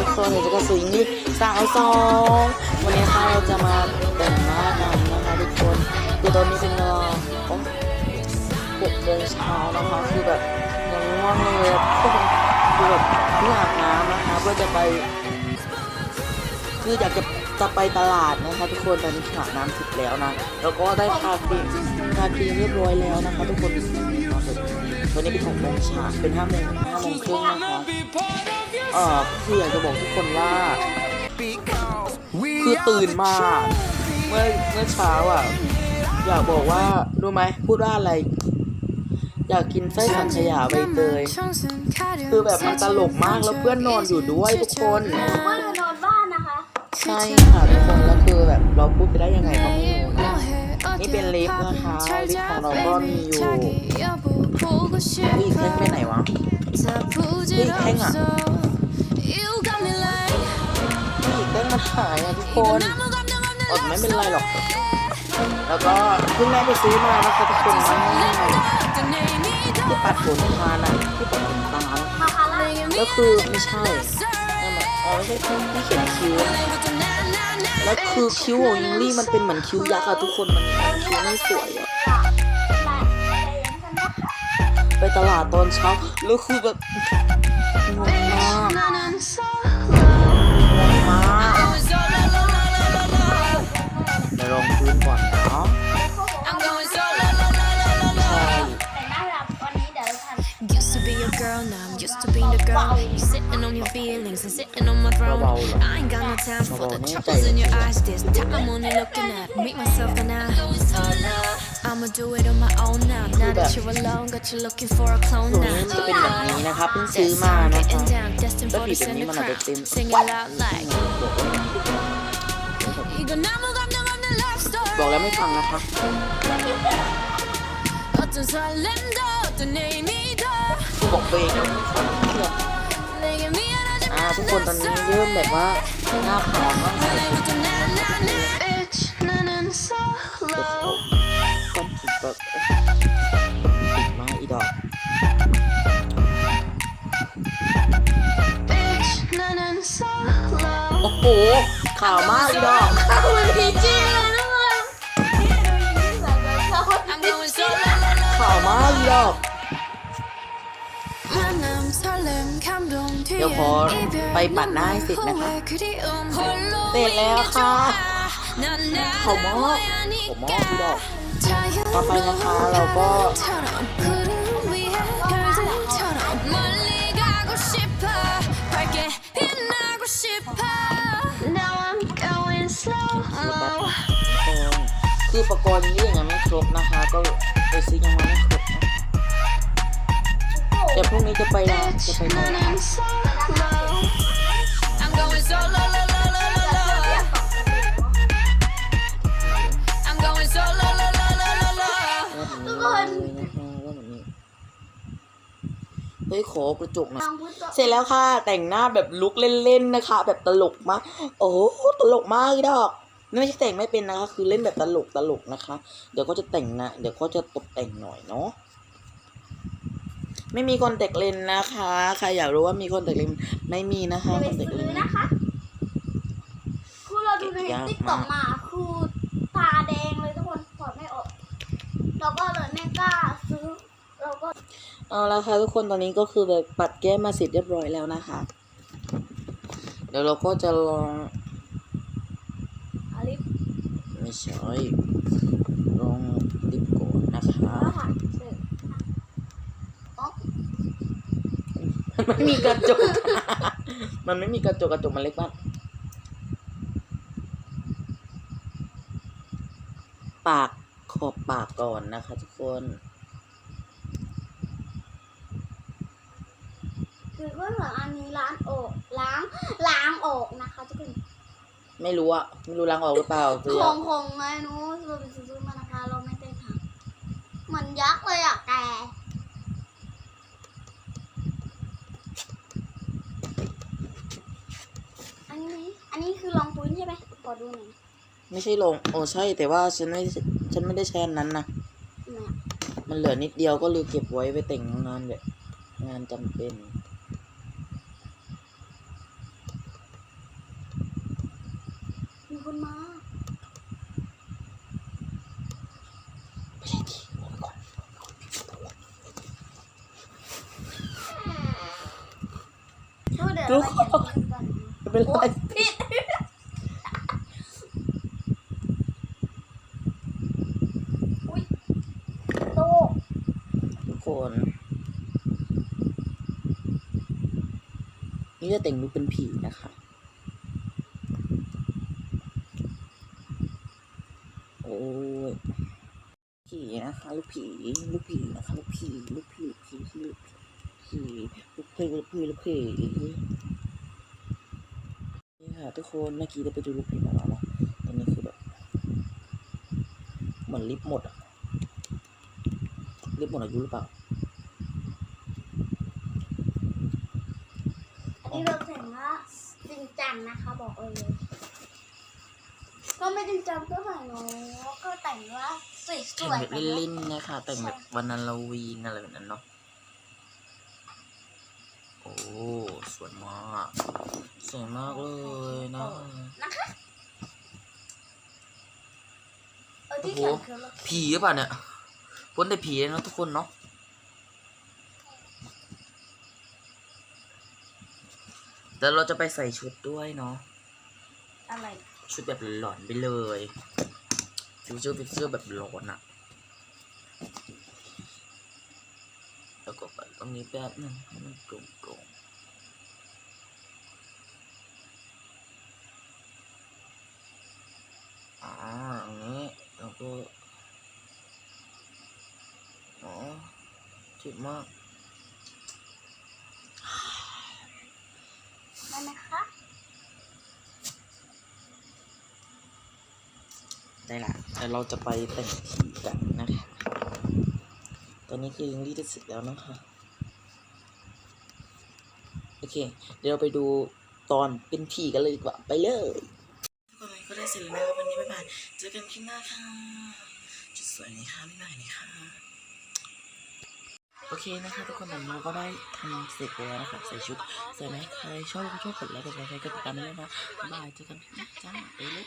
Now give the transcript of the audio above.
ทุกคนเราจะก็สวยนี่สาวสองวันนี้ค่ะเราจะมาแต่งหน้ากันนะคะทุกคนคือตอนนี้เป็นเวลาของหกโมงเช้านะคะคือแบบยังง่วงเลยกคนคือแบบเพิ่งอาบน้ำนะคะเพื่อจะไป คืออยากจะจะไปตลาดนะคะทุกคนตอนนี้อาบน้ำเสร็จแล้วนะแล้วก็ได้ทาครีมทาครีมเรียบร้อยแล้วนะคะ ทุกคนตอนนี้เป็นหกโมงเช้าเป็นห้าโมงห้าโมงครึ่งนะคะ เออคืออยากจะบอกทุกคนว่า คือตื่นมา เมื่อเมื่อเช้าอะ อยากบอกว่ารู้ไหมพูดว่าอะไร อยากกินไส้สังขยาใบเตย คือแบบมันตลกมากแล้วเพื่อนนอนอยู่ด้วยทุกคนว่าจะนอนบ้านนะคะ ใช่ค่ะทุกคนแล้วคือแบบเราพูดไปได้ยังไงก็ไม่รู้นะนี่เป็นลิฟต์นะคะลิฟต์ของเราก็มีอยู่อีกแท่งไปไหนวะนี่แท่งอะ มันหายอะทุกคนอดไม่เป็นไรหรอก แล้วก็เพิ่งแม่ไปซื้อมานะคะทุกคนมาที่ปัดขนทาน่ะที่ปัดขนตามาคาร่าก็คือไม่ใช่นั่นแหละอ๋อไม่ใช่ที่ที่เขียนคิ้วแล้วคือคิ้วของยิงลี่มันเป็นเหมือนคิ้วยักษ์อะทุกคนมันคิ้วไม่สวยอะไปตลาดตอนเช้าแล้วคือแบบงงมาก girl, now I'm used to being the girl. You're sitting on your feelings and sitting on my throne. I ain't got no time for the troubles in your eyes. This time I'm only looking at me, myself, and I. I'ma do it on my own now. Now that you're alone, got you looking for a clone now. จะเป็นแบบนี้นะครับเพิ่งซื้อมานะครับแล้วผีตัวนี้มันอาจจะเต็ม Sing it out like. บอกแล้วไม่ฟังนะครับ จนสลมดอตัวในมีดอบอกตัวเองนะอ่าทุกคนตอนนี้เริ่มแบบว่าน้าผอโอ้โหขาวมาอีดอก อบ เดี๋ยวพอไปปัดหน้าให้เสร็จนะคะ เสร็จแล้วค่ะขอมอบขอมอบพี่ดอกต่อไปนะคะเราก็คือประกอบนี้ยังไม่ครบนะคะ ก็ไปซื้อยังไม่ครบนะ เดี๋ยวพรุ่งนี้จะไปร้จะไปร้าน나는 solo I'm going solo lo, lo, lo, lo, lo. I'm going solo lo, lo, lo, lo, lo. ทุกคนเฮ้ยขอกระจกหนะลองพูดต่อเสร็จแล้วค่ะ แต่งหน้าแบบลุกเล่นๆนะคะ แบบตลกมาก โอ้ตลกมากดอกไม่ใช่แต่งไม่เป็นนะคะ คือเล่นแบบตลกตลกนะคะ เดี๋ยวก็จะแต่งนะ เดี๋ยวก็จะตกแต่งหน่อยเนาะ ไม่มีคอนแทคเลนส์นะคะ ใครอยากรู้ว่ามีคอนแทคเลนส์ไม่มีนะคะจะคไปอนแทคเลซื้นอส์นะคะคือเราดูในยากมากติ๊กต็อกมาคือตาแดงเลยทุกคนถอดไม่ออกเราก็เลยไม่กล้าซื้อเราก็เอาละค่ะทุกคนตอนนี้ก็คือแบบปัดแก้มมาเสร็จเรียบร้อยแล้วนะคะ เดี๋ยวเราก็จะลองอาลิปไม่ใช่ลองดิบก่อนนะคะ แล้วค่ะเสร็จอ๋อ มันไม่มีกระจก มันไม่มีกระจกกระจกมันเล็กมากปากขอบปากก่อนนะคะทุกคน คือก็เหมือนอันนี้ล้างออกล้างล้างออกนะคะทุกคนไม่รู้อะไม่รู้ล้างออกหรือเปล่าเสีขยองของไงหนู้เราไปซื้อมานะคะ เราไม่ได้ทำเหมือนยักษ์เลยอะแกอันนี้ อันนี้คือรองพื้นใช่ไหมขอดูหน่อยไม่ใช่ลงโอ้ใช่แต่ว่าฉันไม่ฉันไม่ได้ใช้อันนั้นนะนะมันเหลือนิดเดียวก็เลยเก็บไว้ไปแต่งงานแบบ งานจำเป็นคนมาไปเลยดิบอกไปก่อนพูดเดี๋ยวเราไปเก็บเงินก่อนไม่เป็นไรผิดอุ้ยโต ทุก คนนี่จะแต่งรูปเป็นผีนะคะโอ้ยผีนะคะลูกผีลูกผีนะคะลูกผีลูกผีลูกผีผีลูกผีลูกผีลูกผีนี่ค่ะทุกคนเมื่อกี้ได้ไปดูลูกผีมาแล้วเนาะตอนนี้คือแบบเหมือนลิฟต์หมดอะลิฟต์หมดอายุหรือเปล่า นนี้เราแต่งว่าจริงจังนะคะ บอกเลย ก็ไม่จริงจังเท่าไหร่เนาะก็แต่งว่าสวยแต่งๆแบบไปเล่นๆนะคะแต่งแบบวันนาลาวีนอะไรแบบนั้นเนาะโอ้สวยมากสวยมากเลยนะนะคะเออที่โอ้เขีโหยนคือผีหรือเปล่าเนี่ยพ้นแต่ผีเลยนะทุกคนเนาะ แต่เราจะไปใส่ชุดด้วยเนาะ อะไร ชุดแบบหลอนไปเลยฟิวเจอร์ฟิวเจอร์แบบหลอนอะแล้วก็ไปตรงนี้แป๊บนึงให้มันโปร่งๆอ๋ออย่างนี้แล้วก็อ๋อเจ็บมาก ได้ไหมคะ ได้ละแต่เราจะไปแต่งผีกันนะคะตอนนี้คือยังรีดเสร็จแล้วนะคะ โอเค เดี๋ยวเราไปดูตอนเป็นผีกันเลยดีกว่า ไปเลยทุกคนก็ได้เสร็จแล้วนะครับวันนี้บ๊ายบายเจอกันคลิปหน้าค่ะจุดสวยนี้ค่ะบ๊ายบายนะคะ โอเคนะคะทุกคนตอนนี้เราก็ได้ทำเสร็จแล้วนะคะใส่ชุดใส่ไหมใครชอบก็ชอบกดไลค์กดแชร์กดติดตามด้วยนะบายเจอกันนะจ้าไปเลย